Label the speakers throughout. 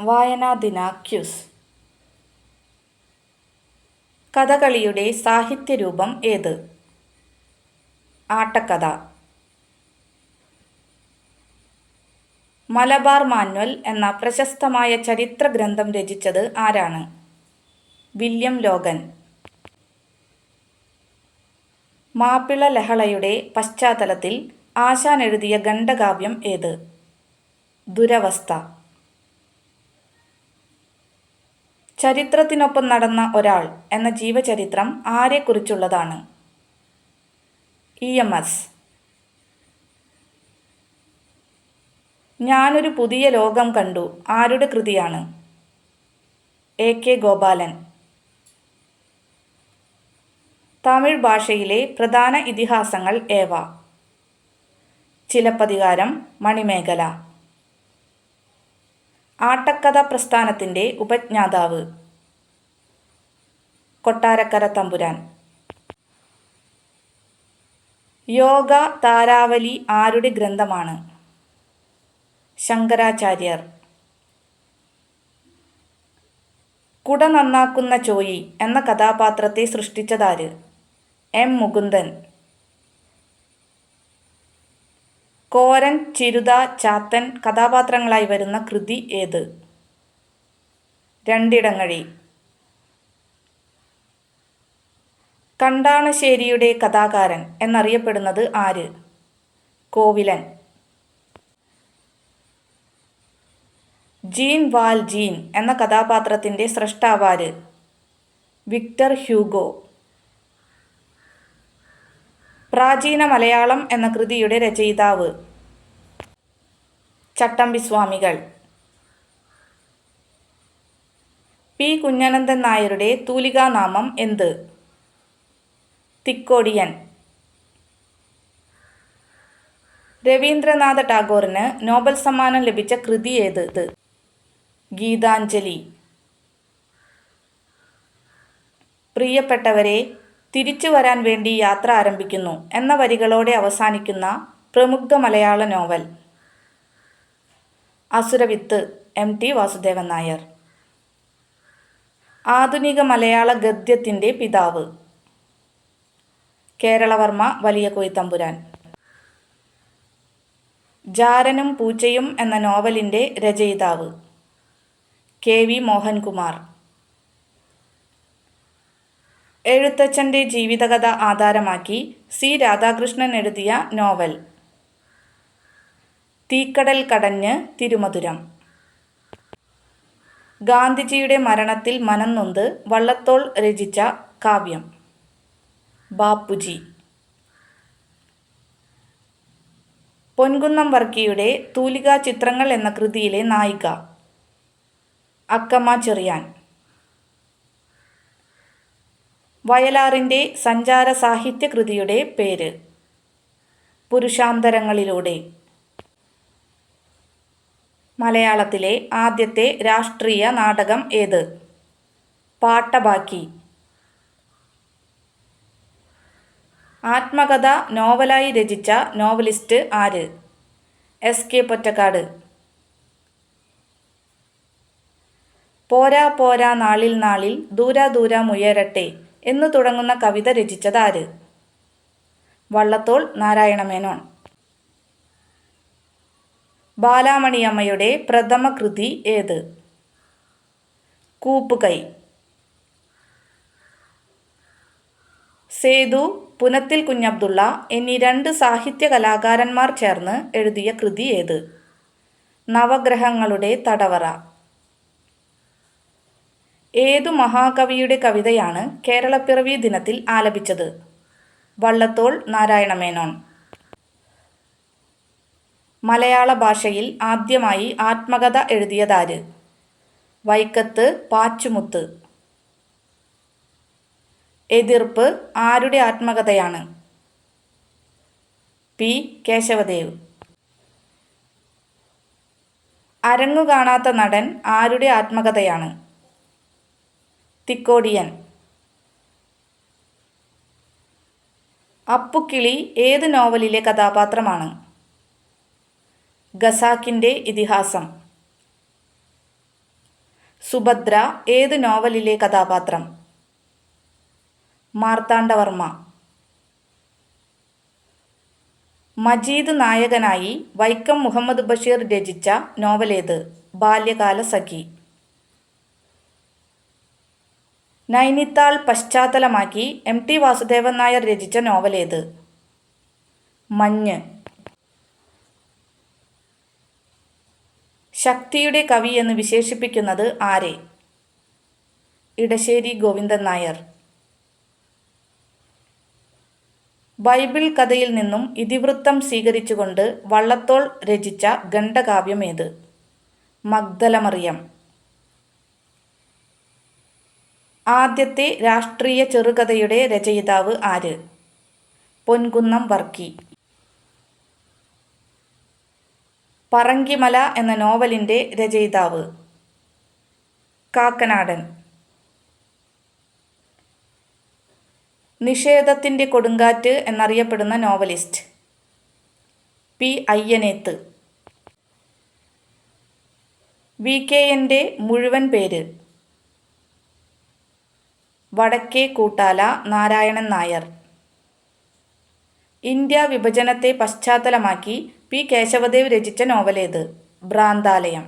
Speaker 1: വായനാ ദിന ക്യൂസ് കഥകളിയുടെ സാഹിത്യരൂപം ഏത്? ആട്ടക്കഥ. മലബാർ മാന്വൽ എന്ന പ്രശസ്തമായ ചരിത്ര ഗ്രന്ഥം രചിച്ചത് ആരാണ്? William Logan. മാപ്പിള ലഹളയുടെ പശ്ചാത്തലത്തിൽ ആശാൻ എഴുതിയ ഖണ്ഡകാവ്യം ഏത്? ദുരവസ്ഥ. ചരിത്രത്തിനൊപ്പം നടന്ന ഒരാൾ എന്ന ജീവചരിത്രം ആരെക്കുറിച്ചുള്ളതാണ്? E M S. ഞാനൊരു പുതിയ ലോകം കണ്ടു. ആരുടെ കൃതിയാണ്? A K Gopalan. തമിഴ് ഭാഷയിലെ പ്രധാന ഇതിഹാസങ്ങൾ ഏവ? ചിലപ്പതികാരം മണിമേഖല. ആട്ടക്കഥ പ്രസ്ഥാനത്തിന്റെ ഉപജ്ഞാതാവ്. കൊട്ടാരക്കര തമ്പുരാൻ. യോഗ താരാവലി ആരുടെ ഗ്രന്ഥമാണ്? ശങ്കരാചാര്യർ. കുട നന്നാക്കുന്ന ചോയി എന്ന കഥാപാത്രത്തെ സൃഷ്ടിച്ചതാര്? എം. മുകുന്ദൻ. കോരൻ ചിരുത ചാത്തൻ കഥാപാത്രങ്ങളായി വരുന്ന കൃതി ഏത്? രണ്ടിടങ്ങഴി. കണ്ടാണശ്ശേരിയുടെ കഥാകാരൻ എന്നറിയപ്പെടുന്നത് ആര്? കോവിലൻ. ജീൻ വാൽ ജീൻ എന്ന കഥാപാത്രത്തിന്റെ സ്രഷ്ടാവാര് വിക്ടർ ഹ്യൂഗോ. പ്രാചീന മലയാളം എന്ന കൃതിയുടെ രചയിതാവ്. ചട്ടമ്പിസ്വാമികൾ. പി. കുഞ്ഞനന്ദൻ നായരുടെ തൂലികാനാമം എന്ത്? തിക്കോടിയൻ. രവീന്ദ്രനാഥ ടാഗോറിന് നോബൽ സമ്മാനം ലഭിച്ച കൃതി ഏത്? ഗീതാഞ്ജലി. പ്രിയപ്പെട്ടവരെ തിരിച്ചു വരാൻ വേണ്ടി യാത്ര ആരംഭിക്കുന്നു എന്ന വരികളോടെ അവസാനിക്കുന്ന പ്രമുഖ Malayalam novel. Asuravithu M T Vasudevan Nair. ആധുനിക മലയാള ഗദ്യത്തിന്റെ പിതാവ്. കേരളവർമ്മ വലിയ കൊയ്ത്തമ്പുരാൻ ജാരനും പൂച്ചയും എന്ന നോവലിന്റെ രചയിതാവ്. K V Mohankumar. എഴുത്തച്ഛന്റെ ജീവിതകഥ ആധാരമാക്കി സി രാധാകൃഷ്ണൻ എഴുതിയ നോവൽ. തീക്കടൽ കടഞ്ഞ് തിരുമധുരം. ഗാന്ധിജിയുടെ മരണത്തിൽ മനം നൊന്ത് വള്ളത്തോൾ രചിച്ച കാവ്യം. ബാപ്പുജി. പൊൻകുന്നം വർക്കിയുടെ തൂലികാ ചിത്രങ്ങൾ എന്ന കൃതിയിലെ നായിക. അക്കമ്മ ചെറിയാൻ. വയലാറിന്റെ സഞ്ചാര സാഹിത്യ കൃതിയുടെ പേര്. പുരുഷാന്തരങ്ങളിലൂടെ. മലയാളത്തിലെ ആദ്യത്തെ രാഷ്ട്രീയ നാടകം ഏത്? പാട്ടബാക്കി. ആത്മകഥ നോവലായി രചിച്ച നോവലിസ്റ്റ് ആര്? എസ്. കെ. പൊറ്റക്കാട്. പോരാ പോരാ നാളിൽ നാളിൽ ദൂരാ ദൂരാ മുയരട്ടെ എന്ന് തുടങ്ങുന്ന കവിത രചിച്ചതാര് വള്ളത്തോൾ നാരായണമേനോൻ. ബാലാമണിയമ്മയുടെ പ്രഥമ കൃതി ഏത്? കൂപ്പുകൈ. സേതു പുനത്തിൽ കുഞ്ഞബ്ദുള്ള എന്നീ രണ്ട് സാഹിത്യ കലാകാരന്മാർ ചേർന്ന് എഴുതിയ കൃതി ഏത്? നവഗ്രഹങ്ങളുടെ തടവറ. ഏതു മഹാകവിയുടെ കവിതയാണ് കേരളപ്പിറവി ദിനത്തിൽ ആലപിച്ചത്? വള്ളത്തോൾ നാരായണമേനോൻ. മലയാള ഭാഷയിൽ ആദ്യമായി ആത്മകഥ എഴുതിയതാര്? വൈക്കത്ത് പാച്ചുമുത്ത്. എതിർപ്പ് ആരുടെ ആത്മകഥയാണ്? പി കേശവദേവ്. അരങ്ങു കാണാത്ത നടൻ ആരുടെ ആത്മകഥയാണ്? തിക്കോടിയൻ. അപ്പുക്കിളി ഏത് നോവലിലെ കഥാപാത്രമാണ്? ഖസാക്കിന്റെ ഇതിഹാസം. സുഭദ്ര ഏത് നോവലിലെ കഥാപാത്രം? മാർത്താണ്ഡവർമ്മ. മജീദ് നായകനായി വൈക്കം മുഹമ്മദ് ബഷീർ രചിച്ച നോവലേത്? ബാല്യകാല സഖി നൈനിത്താൾ പശ്ചാത്തലമാക്കി എം ടി വാസുദേവൻ നായർ രചിച്ച നോവലേത്. മഞ്ഞ്. ശക്തിയുടെ കവി എന്ന് വിശേഷിപ്പിക്കുന്നത് ആരെ? ഇടശ്ശേരി ഗോവിന്ദൻ നായർ. ബൈബിൾ കഥയിൽ നിന്നും ഇതിവൃത്തം സ്വീകരിച്ചുകൊണ്ട് വള്ളത്തോൾ രചിച്ച ഖണ്ഡകാവ്യമേത് മഗ്ദലമറിയം. ആദ്യത്തെ രാഷ്ട്രീയ ചെറുകഥയുടെ രചയിതാവ് ആര്? പൊൻകുന്നം വർക്കി. പറങ്കിമല എന്ന നോവലിന്റെ രചയിതാവ്. കാക്കനാടൻ. നിഷേധത്തിന്റെ കൊടുങ്കാറ്റ് എന്നറിയപ്പെടുന്ന novelist. P. Ayyaneth. V. K. എന്റെ മുഴുവൻ പേര്. വടക്കേ കൂട്ടാല നാരായണൻ നായർ. ഇന്ത്യ വിഭജനത്തെ പശ്ചാത്തലമാക്കി പി കേശവദേവ് രചിച്ച നോവലേത് Bhranthalayam.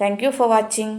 Speaker 1: Thank you for watching